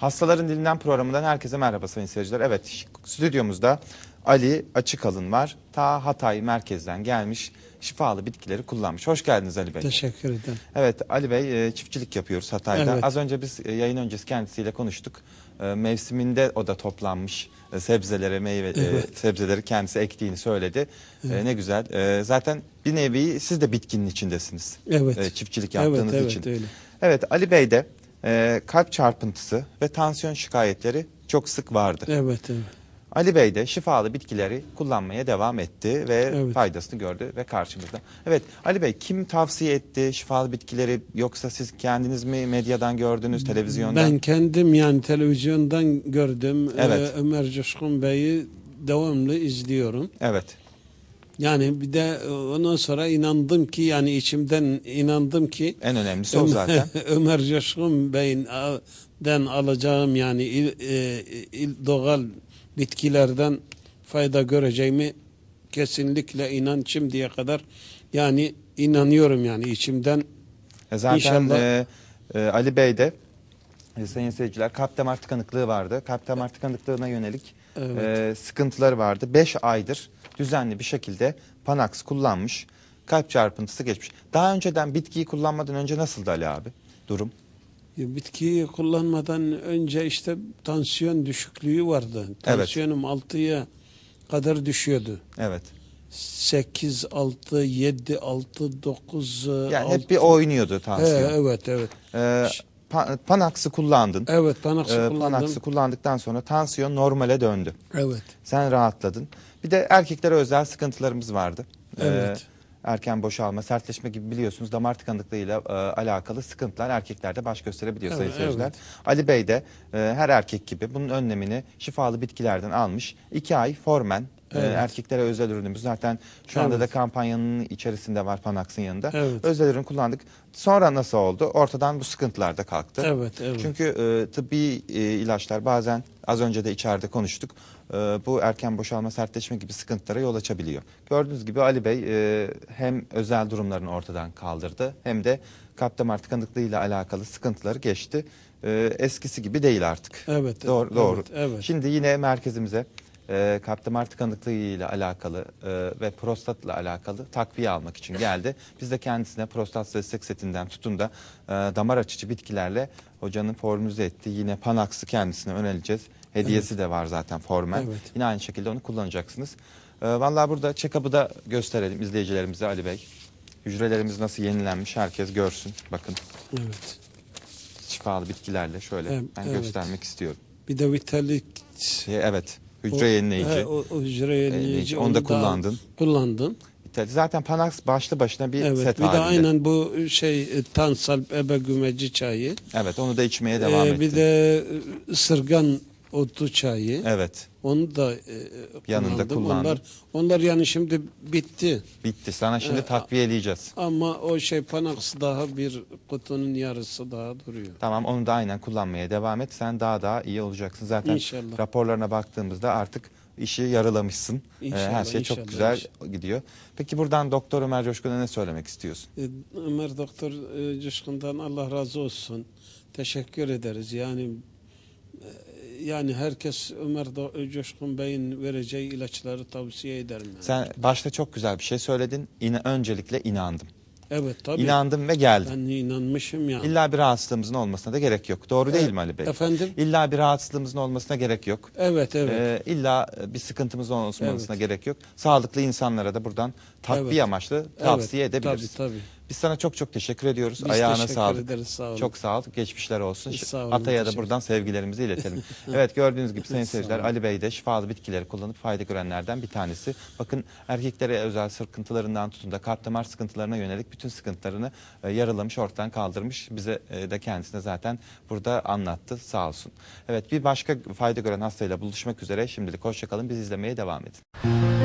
Hastaların Dilinden programından herkese merhaba sayın seyirciler. Evet stüdyomuzda Ali Açıkalın var. Ta Hatay merkezden gelmiş şifalı bitkileri kullanmış. Hoş geldiniz Ali Bey. Teşekkür ederim. Evet Ali Bey e, çiftçilik yapıyoruz Hatay'da. Evet. Az önce biz e, yayın öncesi kendisiyle konuştuk. E, Mevsiminde o da toplanmış e, sebzeleri, meyve Evet. sebzeleri kendisi ektiğini söyledi. E, Ne güzel. Zaten bir nevi siz de bitkinin içindesiniz. Evet. Çiftçilik yaptığınız evet, için. Evet öyle. Evet Ali Bey'de e, kalp çarpıntısı ve tansiyon şikayetleri çok sık vardı. Evet evet. Ali Bey de şifalı bitkileri kullanmaya devam etti ve Evet. faydasını gördü ve karşımızda. Evet Ali Bey kim tavsiye etti şifalı bitkileri yoksa siz kendiniz mi medyadan gördünüz televizyondan? Ben kendim yani televizyondan gördüm. Evet. Ee, Ömer Coşkun Bey'i devamlı izliyorum. Evet. Yani bir de e, ondan sonra inandım ki yani içimden inandım ki En önemlisi o zaten. Ömer Coşkun Bey'in a- den alacağım yani il, e, il- doğal bitkilerden fayda göreceğimi kesinlikle inan şimdiye kadar yani inanıyorum yani içimden E, Zaten İnşallah. e, e, Ali Bey de e, sayın seyirciler kalp damar tıkanıklığı vardı. Kalp damar tıkanıklığına yönelik Evet. e, sıkıntıları vardı. 5 aydır düzenli bir şekilde Panax kullanmış. Kalp çarpıntısı geçmiş. Daha önceden bitkiyi kullanmadan önce nasıldı Ali abi durum? Ya Bitkiyi kullanmadan önce işte tansiyon düşüklüğü vardı. Tansiyonum 6'ya kadar düşüyordu. Evet. 8, 6, 7, 6, 9, Yani hep bir oynuyordu He, tansiyon. evet, evet. Ee, Panax'ı kullandın. Evet, Panax'ı Ee, kullandım. Panax'ı kullandıktan sonra tansiyon normale döndü. Evet, Sen rahatladın. Bir de erkeklere özel sıkıntılarımız vardı. Ee, Evet. erken boşalma, sertleşme gibi biliyorsunuz damar tıkanıklığıyla e, alakalı sıkıntılar erkeklerde baş gösterebiliyor sayın Evet, seyirciler. evet. Ali Bey de e, her erkek gibi bunun önlemini şifalı bitkilerden almış. İki ay formen Evet. erkeklere özel ürünümüz. Zaten şu anda Evet. da kampanyanın içerisinde var Panax'ın yanında. Evet. Özel ürün kullandık. Sonra nasıl oldu? Ortadan bu sıkıntılar da kalktı. evet, evet. Çünkü e, tıbbi e, ilaçlar bazen az önce de içeride konuştuk. e, bu erken boşalma, sertleşme gibi sıkıntılara yol açabiliyor. Gördüğünüz gibi Ali Bey e, hem özel durumlarını ortadan kaldırdı hem de kalp damar tıkanıklığıyla alakalı sıkıntıları geçti. E, eskisi gibi değil artık. Evet, Doğru. evet, doğru. evet. Şimdi yine merkezimize e, kalp damar tıkanıklığı ile alakalı e, ve prostatla alakalı takviye almak için geldi. Biz de kendisine prostat destek setinden tutun da e, damar açıcı bitkilerle hocanın formülize ettiği yine Panax'ı kendisine önereceğiz. Hediyesi de var zaten formen. Evet. Yine aynı şekilde onu kullanacaksınız. E, vallahi burada check-up'ı da gösterelim izleyicilerimize Ali Bey. Hücrelerimiz nasıl yenilenmiş herkes görsün. Bakın evet. şifalı bitkilerle şöyle ben evet. göstermek istiyorum. Bir de vitalik Şey, evet hücre yenileyici. He, o, o hücre yenileyici. onu da al- kullandın. Kullandım. Zaten Panax başlı başına bir Evet. set bir de halinde. aynen bu şey e, tansal ebe gümeci çayı. Evet onu da içmeye devam Ee, ettin. bir de ısırgan otu çayı. Evet Onu da e, Yanında kullandım. Onlar, onlar yani şimdi bitti. bitti. Sana şimdi Ee, takviyeleyeceğiz. Ama o şey Panax daha bir kutunun yarısı daha duruyor. Tamam onu da aynen kullanmaya devam et. Sen daha daha iyi olacaksın. Zaten İnşallah. raporlarına baktığımızda artık işi yarılamışsın. Ee, İnşallah, Her şey çok inşallah, güzel gidiyor. Peki buradan Doktor Ömer Coşkun'a ne söylemek istiyorsun? E, Ömer Doktor e, Coşkun'dan Allah razı olsun. Teşekkür ederiz. Yani e, yani herkes Ömer Do- Coşkun Bey'in vereceği ilaçları tavsiye ederim. Yani. Sen başta çok güzel bir şey söyledin. İna, öncelikle inandım. Evet tabii. İnandım ve geldim. Ben inanmışım yani. İlla bir rahatsızlığımızın olmasına da gerek yok. Doğru değil Evet. mi Ali Bey? Efendim? İlla bir rahatsızlığımızın olmasına gerek yok. Evet evet. Ee, illa bir sıkıntımız olmasına Evet. gerek yok. Sağlıklı insanlara da buradan takviye Evet. amaçlı tavsiye evet, edebiliriz. Tabii tabii. Biz sana çok çok teşekkür ediyoruz. Biz Ayağına teşekkür sağlık. ederiz, sağ olun. Çok sağ ol. Geçmişler olsun. Sağ olun, Atay'a da teşekkür- buradan sevgilerimizi iletelim. evet gördüğünüz gibi sayın seyirciler. Ali Bey de şifalı bitkileri kullanıp fayda görenlerden bir tanesi. Bakın erkeklere özel sıkıntılarından tutun da kalp damar sıkıntılarına yönelik bütün sıkıntılarını e, yaralamış, ortadan kaldırmış. Bize e, de kendisine zaten burada anlattı. Sağ olsun. Evet bir başka fayda gören hastayla buluşmak üzere. Şimdilik hoşçakalın. Biz izlemeye devam edin.